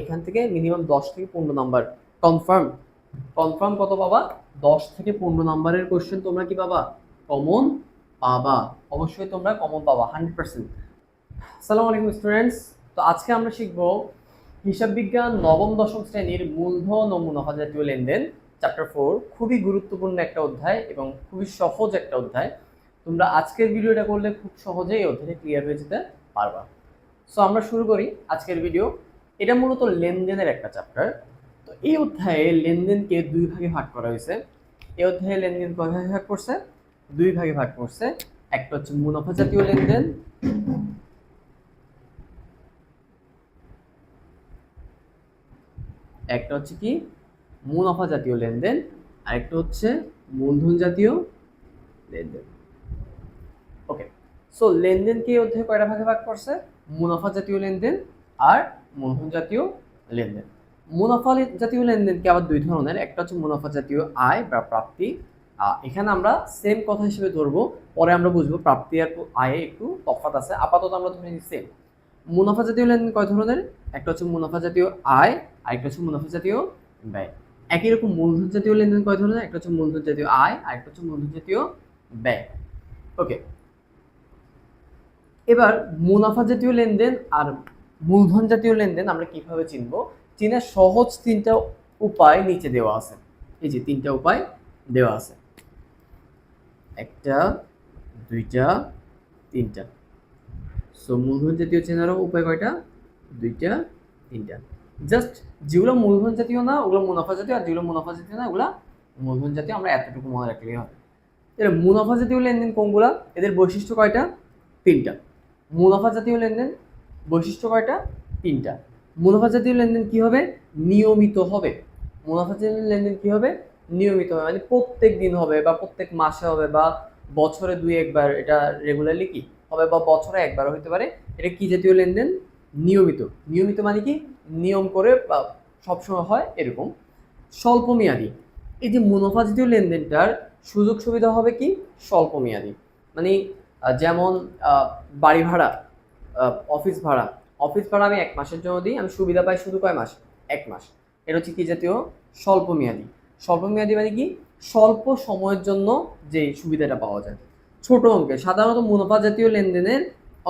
এখান থেকে মিনিমাম দশ থেকে পনেরো নাম্বার কনফার্ম কনফার্ম কত পাবা? দশ থেকে পনেরো নাম্বারের কোয়েশ্চেন তোমরা কি পাবা? কমন পাবা। অবশ্যই তোমরা কমন পাবা হান্ড্রেড পার্সেন্ট আসসালামু আলাইকুম স্টুডেন্টস তো আজকে আমরা শিখব হিসাব বিজ্ঞান নবম, দশম শ্রেণির মূলধন ও মুনাফা জাতীয় লেনদেন চ্যাপ্টার ফোর খুবই গুরুত্বপূর্ণ একটা অধ্যায় এবং খুবই সহজ একটা অধ্যায়। তোমরা আজকের ভিডিওটা করলে খুব সহজেই অধ্যায়টা ক্লিয়ার হয়ে যেতে পারবা। সো আমরা শুরু করি আজকের ভিডিও এটা মূলত লেনদেনের একটা চ্যাপ্টার তো এই অধ্যায়ে লেনদেনকে দুই ভাগে ভাগ করা হয়েছে। এই অধ্যায়ে লেনদেন কয় ভাগে ভাগ করছে? দুই ভাগে ভাগ করছে। একটা হচ্ছে মুনাফা জাতীয় লেনদেন। একটা হচ্ছে কি? মুনাফা জাতীয় লেনদেন। আর একটা হচ্ছে মূলধন জাতীয় লেনদেন। ওকে সো লেনদেনকে এই অধ্যায়ে কয়টা ভাগে ভাগ করছে? মুনাফা জাতীয় লেনদেন আর মূলধন জাতীয় লেনদেন। মুনাফা জাতীয় লেনদেনকে আবার দুই ধরনের, একটা হচ্ছে মুনাফা জাতীয় আয় বা প্রাপ্তি। এখানে আমরা সেম কথা হিসেবে ধরবো, পরে আমরা বুঝব প্রাপ্তি আর আয়ে একটু তফাৎ আছে। আপাতত আমরা ধরে নিই সেম মুনাফা জাতীয় লেনদেন কয় ধরনের? একটা হচ্ছে মুনাফা জাতীয় আয় আর একটা হচ্ছে মুনাফা জাতীয় ব্যয়। একই রকম মূলধন জাতীয় লেনদেন কয় ধরনের? একটা হচ্ছে মূলধন জাতীয় আয় আর একটা হচ্ছে মূলধন জাতীয় ব্যয়। ওকে এবার মুনাফা জাতীয় লেনদেন আর মূলধন জাতীয় লেনদেন আমরা কীভাবে চিনব? চিনার সহজ তিনটা উপায় নিচে দেওয়া আছে। এই যে তিনটা উপায় দেওয়া আছে। একটা, দুইটা, তিনটা। সো মূলধন জাতীয় চেনারও উপায় কয়টা? দুইটা, তিনটা। জাস্ট যেগুলো মূলধন জাতীয় না, ওগুলো মুনাফা জাতীয়, আর যেগুলো মুনাফা জাতীয় না, ওগুলো মূলধন জাতীয়, আমরা এতটুকু মনে রাখলেই হবে। এর মুনাফা জাতীয় লেনদেন কোনগুলা? এদের বৈশিষ্ট্য কয়টা? তিনটা। মুনাফা জাতীয় লেনদেন বৈশিষ্ট্য কয়টা? তিনটা। মুনাফা জাতীয় লেনদেন কি হবে? নিয়মিত হবে। মুনাফা জাতীয় লেনদেন কি হবে? নিয়মিত হবে। মানে প্রত্যেক দিন হবে বা প্রত্যেক মাসে হবে বা বছরে দুই একবার, এটা রেগুলারলি কি? হবে বা বছরে একবার হতে পারে। এটা কি জাতীয় লেনদেন? নিয়মিত। নিয়মিত মানে কি? নিয়ম করে বা সবসময় হয় এরকম। স্বল্প মেয়াদি এই যে মুনাফা জাতীয় লেনদেনটার সুযোগ সুবিধা হবে কি? স্বল্প মেয়াদি মানে যেমন বাড়ি ভাড়া। অফিস ভাড়া। অফিস ভাড়া আমি এক মাসের জন্য দিই, আমি সুবিধা পাই শুধু কয় মাস? এক মাস। এটা হচ্ছে কি জাতীয়? স্বল্প মেয়াদি। স্বল্প মেয়াদি মানে কি? স্বল্প সময়ের জন্য যে সুবিধাটা পাওয়া যায়। ছোট অঙ্কে, সাধারণত মুনাফা জাতীয় লেনদেনের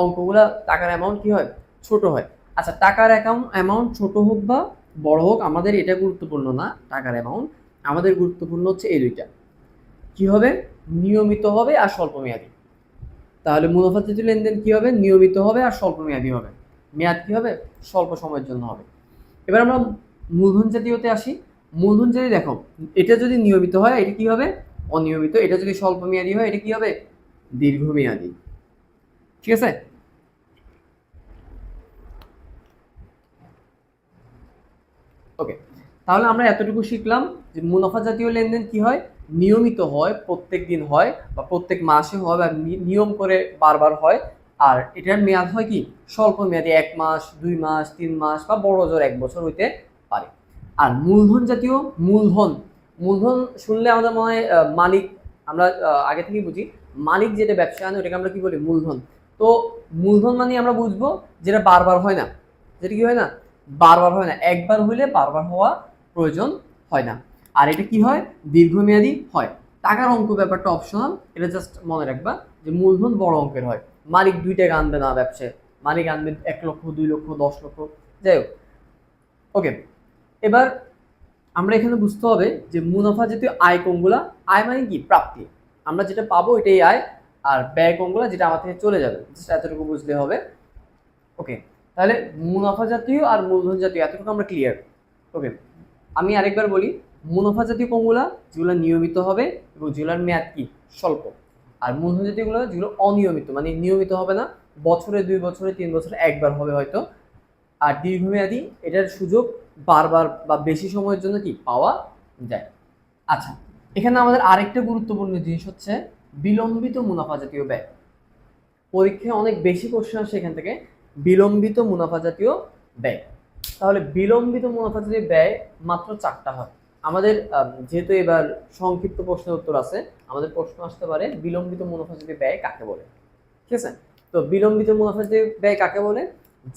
অঙ্কগুলা টাকার অ্যামাউন্ট কি হয়? ছোট হয়। আচ্ছা টাকার অ্যাকাউন্ট অ্যামাউন্ট ছোট হোক বা বড় হোক, আমাদের এটা গুরুত্বপূর্ণ না, টাকার অ্যামাউন্ট আমাদের গুরুত্বপূর্ণ হচ্ছে এই দুইটা। কি হবে? নিয়মিত হবে আর স্বল্প মেয়াদি। তাহলে মুনাফা জাতীয় লেনদেন কী হবে? নিয়মিত হবে আর স্বল্প মেয়াদি হবে। মেয়াদ কী হবে? স্বল্প সময়ের জন্য হবে। এবার আমরা মূলধন জাতীয়তে আসি। মূলধন জাতীয় দেখো, এটা যদি নিয়মিত হয়, এটা কী হবে? অনিয়মিত। এটা যদি স্বল্প মেয়াদি হয়, এটা কী হবে? দীর্ঘমেয়াদী। ঠিক আছে? ওকে তাহলে আমরা এতটুকু শিখলাম যে মুনাফা জাতীয় লেনদেন কি হয়? নিয়মিত হয়, প্রত্যেক দিন হয় বা প্রত্যেক মাসে হয় বা নিয়ম করে বারবার হয়। আর এটার মেয়াদ হয় কি? স্বল্প মেয়াদী এক মাস, দুই মাস, তিন মাস বা বড় জোর এক বছর হইতে পারে। আর মূলধন জাতীয় মূলধন মূলধন শুনলে আমাদের মনে হয় মালিক, আমরা আগে থেকেই বুঝি, মালিক যেটা ব্যবসা আনে ওটাকে আমরা কি বলি? মূলধন। তো মূলধন মানে আমরা বুঝব যেটা বারবার হয় না। যেটা কি হয় না? বারবার হয় না। একবার হইলে বারবার হওয়া প্রয়োজন হয় না। আর এটা কি হয়? দীর্ঘমেয়াদী হয়। টাকার অঙ্ক ব্যাপারটা অপশনাল এটা জাস্ট মনে রাখবা যে মূলধন বড় অঙ্কের হয়। মালিক দুই টাকা আনবে না ব্যবসায় মালিক আনবে এক লক্ষ, দুই লক্ষ, দশ লক্ষ। যাই হোক। ওকে এবার আমরা এখানে বুঝতে হবে যে মুনাফা জাতীয় আয় কোনগুলা আয় মানে কি? প্রাপ্তি। আমরা যেটা পাবো এটাই আয়। আর ব্যয় কোনগুলা যেটা আমার থেকে চলে যাবে। জাস্ট এতটুকু বুঝলে হবে। ওকে তাহলে মুনাফা জাতীয় আর মূলধন জাতীয়, এতটুকু আমরা ক্লিয়ার ওকে আমি আরেকবার বলি মুনাফা জাতীয় কোনগুলা যেগুলো নিয়মিত হবে এবং যেগুলোর মেয়াদ কি? স্বল্প। আর মূলধন জাতীয়গুলো যেগুলো অনিয়মিত মানে নিয়মিত হবে না, বছরে দুই বছরে, তিন বছরে একবার হবে হয়তো। আর দীর্ঘমেয়াদী, এটার সুযোগ বারবার বা বেশি সময়ের জন্য কি? পাওয়া যায়। আচ্ছা এখানে আমাদের আরেকটা গুরুত্বপূর্ণ জিনিস হচ্ছে বিলম্বিত মুনাফা জাতীয় ব্যয়। পরীক্ষায় অনেক বেশি কোশ্চেন আসে এখান থেকে, বিলম্বিত মুনাফা জাতীয় ব্যয়। তাহলে বিলম্বিত মুনাফা জাতীয় ব্যয় মাত্র চারটা হয়। আমাদের যেহেতু এবার সংক্ষিপ্ত প্রশ্নের উত্তর আছে, আমাদের প্রশ্ন আসতে পারে, বিলম্বিত মুনাফা ব্যয় কাকে বলে? ঠিক আছে? তো বিলম্বিত মুনাফা ব্যয় কাকে বলে?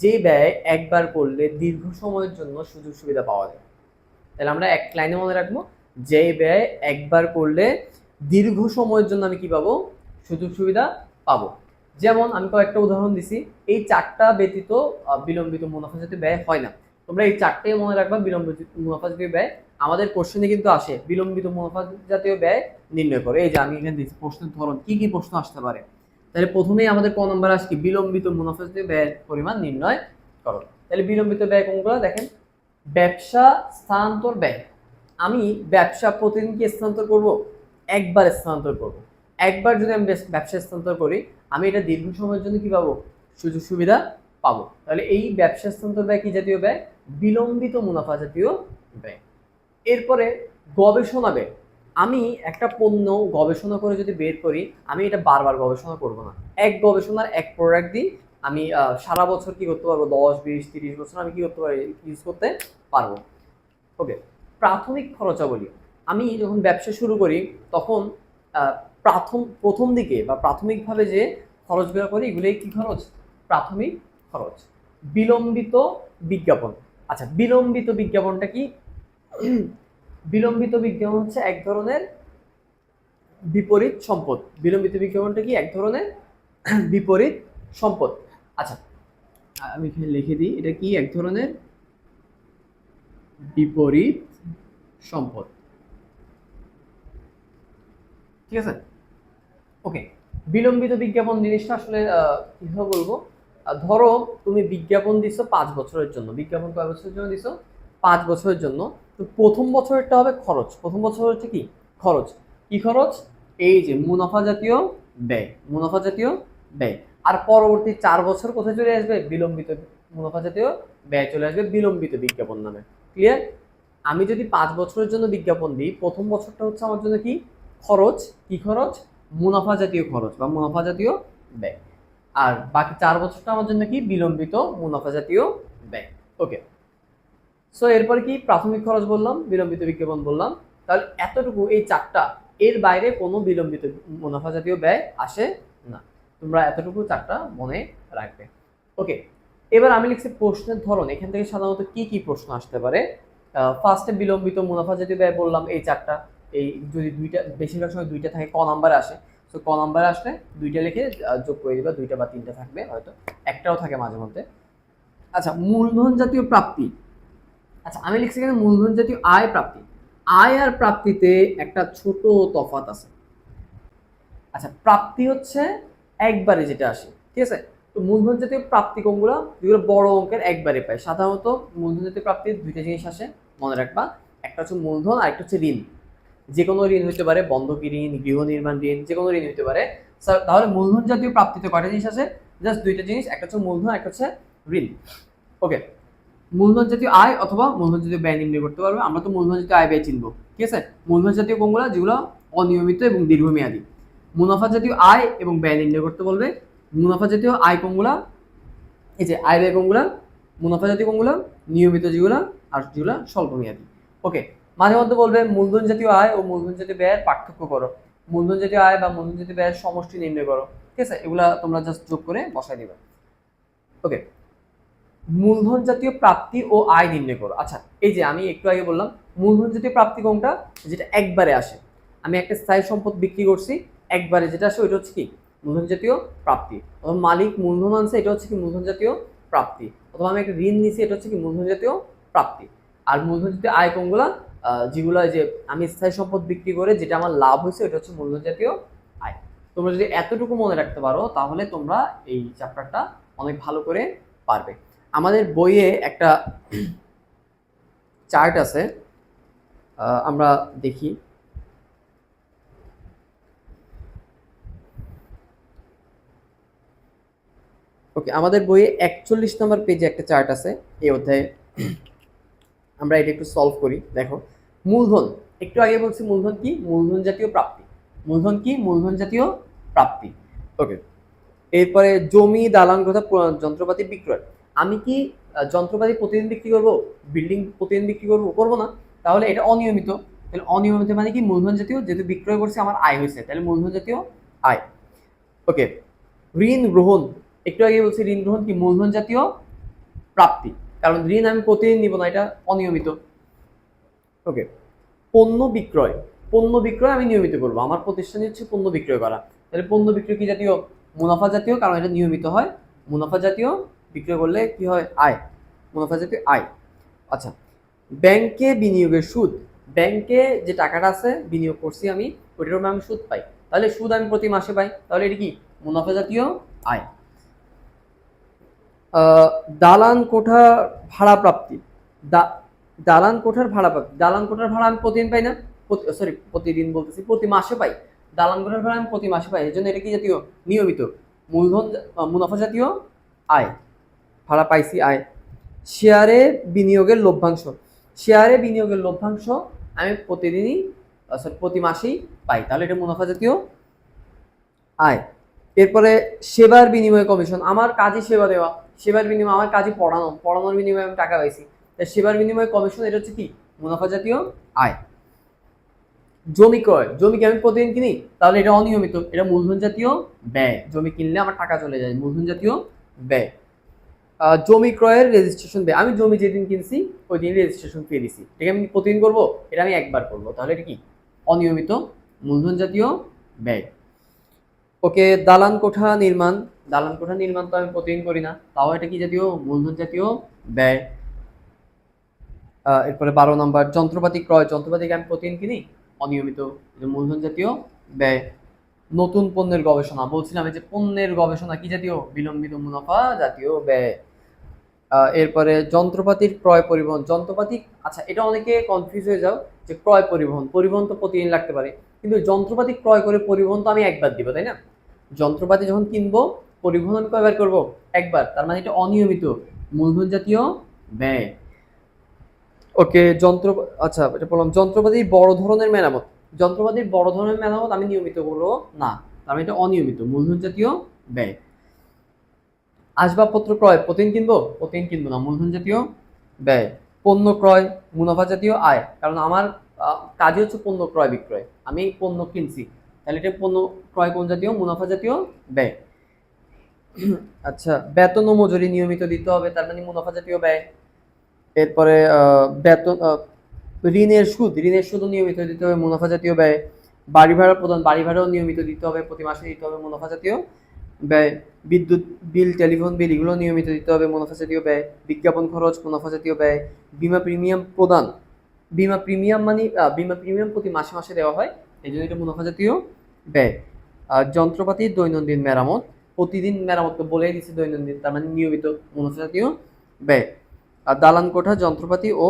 যে ব্যয় একবার করলে দীর্ঘ সময়ের জন্য সুযোগ সুবিধা পাওয়া যায়। তাহলে আমরা এক লাইনে মনে রাখব, যে ব্যয় একবার করলে দীর্ঘ সময়ের জন্য আমি কি পাবো? সুযোগ সুবিধা পাবো। যেমন আমি কয়েকটা উদাহরণ দিছি, এই চারটা ব্যতীত বিলম্বিত মুনাফা জাতীয় ব্যয় হয় না, তোমরা এই চারটাই মনে রাখবা বিলম্বিত মুনাফা জাতীয় ব্যয় আমাদের কোশ্চেনে কিন্তু আসে, বিলম্বিত মুনাফা জাতীয় ব্যয় নির্ণয় করে। এই যে আমি এখানে দিচ্ছি প্রশ্নের ধরন, কি কি প্রশ্ন আসতে পারে? তাহলে প্রথমেই আমাদের ক নম্বর আসছে বিলম্বিত মুনাফা জাতীয় ব্যয়ের পরিমাণ নির্ণয় করো। তাহলে বিলম্বিত ব্যয় কোনগুলো দেখেন? ব্যবসা স্থানান্তর ব্যয়। আমি ব্যবসা প্রতিদিন কি স্থানান্তর করব? একবার স্থানান্তর করব। একবার যদি আমি বেস- ব্যবসা স্থানান্তর করি, আমি এটা দীর্ঘ সময়ের জন্য কী পাবো? সুযোগ সুবিধা পাবো। তাহলে এই ব্যবসা স্থানান্তর ব্যয় কি জাতীয় ব্যয়? বিলম্বিত মুনাফা জাতীয় ব্যয়। এরপরে গবেষণা ব্যয় আমি একটা পণ্য গবেষণা করে যদি বের করি, আমি এটা বারবার গবেষণা করব না। এক গবেষণার এক প্রোডাক্ট দিই, আমি সারা বছর কি করতে পারব? দশ, বিশ, তিরিশ বছর আমি কি করতে পারি? ইউজ করতে পারব। ওকে প্রাথমিক খরচাবলী। আমি যখন ব্যবসা শুরু করি, তখন প্রাথম, প্রথম দিকে বা প্রাথমিকভাবে যে খরচগুলো করি, এগুলোই কী খরচ? প্রাথমিক খরচ। বিলম্বিত বিজ্ঞাপন। আচ্ছা বিলম্বিত বিজ্ঞাপনটা কি? বিলম্বিত বিজ্ঞাপন হচ্ছে এক ধরনের বিপরীত সম্পদ। বিলম্বিত বিজ্ঞাপনটা কি? এক ধরনের বিপরীত সম্পদ। আচ্ছা আমি এখানে লিখে দিই, এটা কি? এক ধরনের বিপরীত সম্পদ। ঠিক আছে? ওকে বিলম্বিত বিজ্ঞাপন জিনিসটা আসলে কীভাবে বলব? ধরো তুমি বিজ্ঞাপন দিছো পাঁচ বছরের জন্য। বিজ্ঞাপন কয় বছরের জন্য দিছো? পাঁচ বছরের জন্য, তো প্রথম বছরেরটা হবে খরচ। প্রথম বছর হচ্ছে কি? খরচ। কি খরচ? এই যে মুনাফা জাতীয় ব্যয়, মুনাফা জাতীয় ব্যয়। আর পরবর্তী চার বছর কোথায় চলে আসবে? বিলম্বিত মুনাফা জাতীয় ব্যয় চলে আসবে বিলম্বিত বিজ্ঞাপন নামে। ক্লিয়ার আমি যদি পাঁচ বছরের জন্য বিজ্ঞাপন দিই, প্রথম বছরটা হচ্ছে আমার জন্য কি? খরচ। কি খরচ? মুনাফা জাতীয় খরচ বা মুনাফা জাতীয় ব্যয়। আর বাকি চার বছরটা আমার জন্য কি? বিলম্বিত মুনাফা জাতীয় ব্যয়। ওকে সো এরপরে কি? প্রাথমিক খরচ বললাম, বিলম্বিত বিজ্ঞাপন বললাম। তাহলে এতটুকু এই চারটা, এর বাইরে কোনো বিলম্বিত মুনাফা জাতীয় ব্যয় আসে না। তোমরা এতটুকু চারটা মনে রাখবে। ওকে এবার আমি লিখছি প্রশ্নের ধরন। এখান থেকে সাধারণত কি কি প্রশ্ন আসতে পারে? ফার্স্টে বিলম্বিত মুনাফা জাতীয় ব্যয় বললাম, এই চারটা। এই যদি দুইটা, বেশিরভাগ সময় দুইটা থাকে, ক নাম্বারে আসে। তো ক নাম্বারে আসলে দুইটা লিখে যোগ করে দিবা, দুইটা বা তিনটা থাকবে হয়তো। একটাও থাকে মাঝে মধ্যে। আচ্ছা মূলধন জাতীয় প্রাপ্তি। আচ্ছা আমি লিখছি এখানে মূলধন জাতীয় আয় প্রাপ্তি। আয় আর প্রাপ্তিতে একটা ছোট তফাৎ আছে। আচ্ছা প্রাপ্তি হচ্ছে একবারে যেটা আসে, ঠিক আছে? তো মূলধন জাতীয় প্রাপ্তি কোনগুলো? যেগুলো বড় অঙ্কের একবারে পায়। সাধারণত মূলধন জাতীয় প্রাপ্তির দুইটা জিনিস আসে, মনে রাখবা। একটা হচ্ছে মূলধন আর একটা হচ্ছে ঋণ। যে কোনো ঋণ হতে পারে, বন্ধকি ঋণ, গৃহ নির্মাণ ঋণ যে কোনো ঋণ হতে পারে। তাহলে মূলধন জাতীয় প্রাপ্তিতে কয়টা জিনিস আছে জাস্ট দুইটা জিনিস, একটা হচ্ছে মূলধন একটা হচ্ছে ঋণ। ওকে মূলধন জাতীয় আয় অথবা মূলধন জাতীয় ব্যয় নির্ণয় করতে পারবে। আমরা তো মূলধন জাতীয় আয় ব্যয় চিনবো, ঠিক আছে? মূলধন জাতীয় কোনগুলো? যেগুলো অনিয়মিত এবং দীর্ঘমেয়াদী। মুনাফা জাতীয় আয় এবং ব্যয় নির্ণয় করতে বলবে। মুনাফা জাতীয় আয় কোনগুলা? এই যে আয় ব্যয় কোনগুলা? মুনাফা জাতীয় কোনগুলা? নিয়মিত যেগুলা আর যেগুলা স্বল্পমেয়াদী। ওকে মাঝে মধ্যে বলবে মূলধন জাতীয় আয় ও মূলধন জাতীয় ব্যয়ের পার্থক্য করো। মূলধন জাতীয় আয় বা মূলধন জাতীয় ব্যয়ের সমষ্টি নির্ণয় করো, ঠিক আছে? এগুলা তোমরা জাস্ট যোগ করে বসাই দিবে। ওকে মূলধন জাতীয় প্রাপ্তি ও আয় নির্ণয় করো। আচ্ছা এই যে আমি একটু আগে বললাম, মূলধন জাতীয় প্রাপ্তি কোনটা? যেটা একবারে আসে। আমি একটা স্থায়ী সম্পদ বিক্রি করছি, একবারে যেটা আসে ওইটা হচ্ছে কি? মূলধন জাতীয় প্রাপ্তি। অথবা মালিক মূলধন আনছে, এটা হচ্ছে কি মূলধন জাতীয় প্রাপ্তি। অথবা আমি একটা ঋণ নিছি, এটা হচ্ছে কি মূলধন জাতীয় প্রাপ্তি। আর মূলধন জাতীয় আয় কোনগুলা? যেগুলো যে আমি স্থায়ী সম্পদ বিক্রি করে যেটা আমার লাভ হয়েছে ওটা হচ্ছে মূলধন জাতীয় আয়। তোমরা যদি এতটুকু মনে রাখতে পারো, তাহলে তোমরা এই চ্যাপ্টারটা অনেক ভালো করে পারবে। আমাদের বইয়ে একটা চার্ট আছে আমরা দেখি। ওকে আমাদের বইয়ে একচল্লিশ নম্বর পেজে একটা চার্ট আছে, এই অধ্যায়ে। আমরা এটা একটু সলভ করি, দেখো। মূলধন, একটু আগে বলছি মূলধন কি? মূলধন জাতীয় প্রাপ্তি। মূলধন কি? মূলধন জাতীয় প্রাপ্তি। ওকে এরপরে জমি, দালান পুরা- যন্ত্রপাতি, বিক্রয়। আমি কি যন্ত্রপাতি প্রতিদিন বিক্রি করব? বিল্ডিং প্রতিদিন বিক্রি করব? করব না। তাহলে এটা অনিয়মিত। তাহলে অনিয়মিত মানে কি? মূলধন জাতীয় যেহেতু বিক্রয় করছে, আমার আয় হয়েছে। তাহলে মূলধন জাতীয় আয়। ওকে ঋণ গ্রহণ। একটু আগে বলছি, ঋণ গ্রহণ কি? মূলধন জাতীয় প্রাপ্তি। কারণ ঋণ আমি প্রতিদিন নিব না, এটা অনিয়মিত। ওকে পণ্য বিক্রয়। পণ্য বিক্রয় আমি নিয়মিত করব। আমার প্রতিষ্ঠানে হচ্ছে পণ্য বিক্রয় করা। তাহলে পণ্য বিক্রয় কি জাতীয়? মুনাফা জাতীয়, কারণ এটা নিয়মিত হয়। মুনাফা জাতীয় বিক্রয় করলে কি হয়? আয়। মুনাফা জাতীয় আয়। আচ্ছা ব্যাংকে বিনিয়োগের সুদ। ব্যাংকে যে টাকাটা আছে, বিনিয়োগ করছি আমি, ওইটার উপর আমি সুদ পাই। তাহলে সুদ আমি প্রতি মাসে পাই। তাহলে এটা কি? মুনাফা জাতীয় আয়। দালান কোঠা ভাড়া প্রাপ্তি। দালান কোঠার ভাড়া প্রাপ্তি। দালান কোঠার ভাড়া আমি প্রতিদিন পাই না? সরি প্রতিদিন বলতেছি প্রতি মাসে পাই। দালান কোঠার ভাড়া আমি প্রতি মাসে পাই। এর জন্য এটা কি জাতীয়? নিয়মিত। মূলধন মুনাফা জাতীয় আয়। ভাড়া পাইছি, আয়। শেয়ারে বিনিয়োগের লভ্যাংশ। শেয়ারে বিনিয়োগের লভ্যাংশ আমি প্রতিদিনই সরি প্রতি মাসেই পাই। তাহলে এটা মুনাফা জাতীয়? আয়। এরপরে সেবার বিনিময়ে কমিশন। আমার কাজই সেবা দেওয়া। সেবার বিনিময়ে আমার কাজই পড়ানো। পড়ানোর বিনিময়ে আমি টাকা পাইছি। তাই সেবার বিনিময়ে কমিশন, এটা হচ্ছে কি? মুনাফা জাতীয়? আয়। জমি ক্রয়। জমি কি আমি প্রতিদিন কিনি? তাহলে এটা অনিয়মিত। এটা মূলধন জাতীয় ব্যয়। জমি কিনলে আমার টাকা চলে যায়। মূলধন জাতীয় ব্যয়। জমি ক্রয়ের রেজিস্ট্রেশন ব্যয় আমি জমি যেদিন কিনছি ওই দিন রেজিস্ট্রেশন ফিরে দিছি এটা আমি প্রতিদিন করব? এটা আমি একবার করব। তাহলে এটা কি? অনিয়মিত মূলধন জাতীয় ব্যয়। ওকে, দালান কোঠা নির্মাণ। দালান কোঠা নির্মাণ তো আমি প্রতিদিন করি না। তাও এটা কি জাতীয়? মূলধন জাতীয় ব্যয় এরপরে বারো নম্বর, যন্ত্রপাতি ক্রয়। যন্ত্রপাতিকে আমি প্রতিদিন কিনি? অনিয়মিত মূলধন জাতীয় ব্যয়। নতুন পণ্যের গবেষণা। বলছিলাম এই যে পণ্যের গবেষণা কি জাতীয়? বিলম্বিত মুনাফা জাতীয় ব্যয়। এরপরে যন্ত্রপাতির ক্রয় পরিবহন, যন্ত্রপাতি আচ্ছা এটা অনেকে কনফিউজ হয়ে যাও যে ক্রয় পরিবহন পরিবহন তো প্রতিদিন লাগতে পারে, কিন্তু যন্ত্রপাতি ক্রয় করে পরিবহন তো আমি একবার দিব, তাই না? যন্ত্রপাতি যখন কিনবো, পরিবহন আমি কয়বার করব? একবার, তার মানে এটা অনিয়মিত মূলধন জাতীয় ব্যয়। ওকে, যন্ত্র আচ্ছা এটা বললাম, যন্ত্রপাতির বড় ধরনের মেরামত, যন্ত্রপাতির বড় ধরনের মেরামত আমি নিয়মিত করব না, তার মানে এটা অনিয়মিত মূলধন জাতীয় ব্যয়। আসবাবপত্র ক্রয় প্রতিদিন কিনবো? প্রতিদিন কিনবো না। মূলধন জাতীয় ব্যয়। পণ্য ক্রয়, মুনাফা জাতীয় আয়। কারণ আমার কাজই হচ্ছে পণ্য ক্রয় বিক্রয়। আমি পণ্য কিনছি। তাহলে এটা পণ্য ক্রয় কোন জাতীয়? মুনাফা জাতীয় ব্যয়। আচ্ছা বেতন ও মজুরি নিয়মিত দিতে হবে, তার মানে মুনাফা জাতীয় ব্যয়। এরপরে বেতন ঋণের সুদ। ঋণের সুদও নিয়মিত দিতে হবে, মুনাফা জাতীয় ব্যয়। বাড়ি ভাড়া প্রদান, বাড়ি ভাড়াও নিয়মিত দিতে হবে, প্রতি মাসে দিতে হবে মুনাফা জাতীয় ব্যয়, বিদ্যুৎ, বিল, টেলিফোন বিল, এগুলো নিয়মিত দিতে হবে মুনাফা জাতীয় ব্যয়, বিজ্ঞাপন খরচ মুনাফা জাতীয় ব্যয়, বিমা প্রিমিয়াম প্রদান। বিমা প্রিমিয়াম মানে বিমা প্রিমিয়াম প্রতি মাসে মাসে দেওয়া হয়, এই জন্য এটা মুনাফা জাতীয় ব্যয়। আর যন্ত্রপাতির দৈনন্দিন মেরামত, প্রতিদিন মেরামত তো বলেই দিচ্ছে দৈনন্দিন, তার মানে নিয়মিত মুনাফা জাতীয় ব্যয়। আর দালান কোঠা, যন্ত্রপাতি ও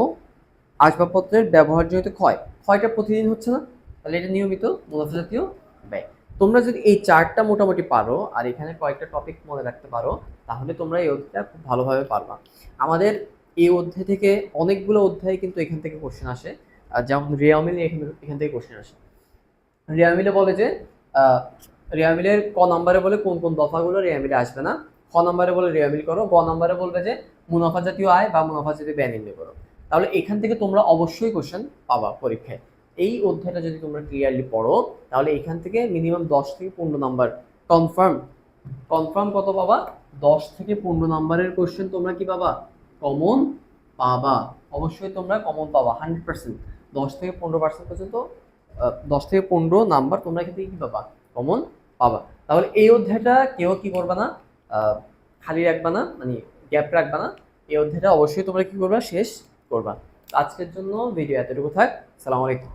আসবাবপত্রের ব্যবহারজনিত ক্ষয়, ক্ষয়টা প্রতিদিন হচ্ছে না, তাহলে এটা নিয়মিত মুনাফা জাতীয় ব্যয়। তোমরা যদি এই চারটা মোটামুটি পারো, আর এখানে কয়েকটা টপিক মনে রাখতে পারো, তাহলে তোমরা এই অধ্যায়টা খুব ভালোভাবে পারবা। আমাদের এই অধ্যায় থেকে অনেকগুলো অধ্যায় কিন্তু এখান থেকে কোশ্চেন আসে। যেমন রিয়ামিল এখান এখান থেকে কোশ্চেন আসে। রেয়ামিলে বলে যে রিয়ামিলের ক নাম্বারে বলে কোন কোন দফাগুলো রেয়ামিলে আসবে না। খ নাম্বারে বলে রিয়ামিল করো, গ নাম্বারে বলবে যে মুনাফা জাতীয় আয় বা মুনাফা জাতীয় ব্যয় নির্ণয় করো। তাহলে এখান থেকে তোমরা অবশ্যই কোশ্চেন পাবা পরীক্ষায়। এই অধ্যায়টা যদি তোমরা ক্লিয়ারলি পড়ো, তাহলে এখান থেকে মিনিমাম দশ থেকে পনেরো নাম্বার কনফার্ম কনফার্ম কত পাবা? দশ থেকে পনেরো নাম্বারের কোয়েশ্চেন তোমরা কি পাবা? কমন পাবা। অবশ্যই তোমরা কমন পাবা হান্ড্রেড পার্সেন্ট দশ থেকে পনেরো পার্সেন্ট পর্যন্ত দশ থেকে পনেরো নাম্বার তোমরা এখান থেকে কি পাবা? কমন পাবা। তাহলে এই অধ্যায়টা কেউ কি করবে না? খালি রাখবা না মানে গ্যাপ রাখবা না। এই অধ্যায়টা অবশ্যই তোমরা কি করবা? শেষ করবা। আজকের জন্য ভিডিও এতটুকু থাক। সালাম আলাইকুম।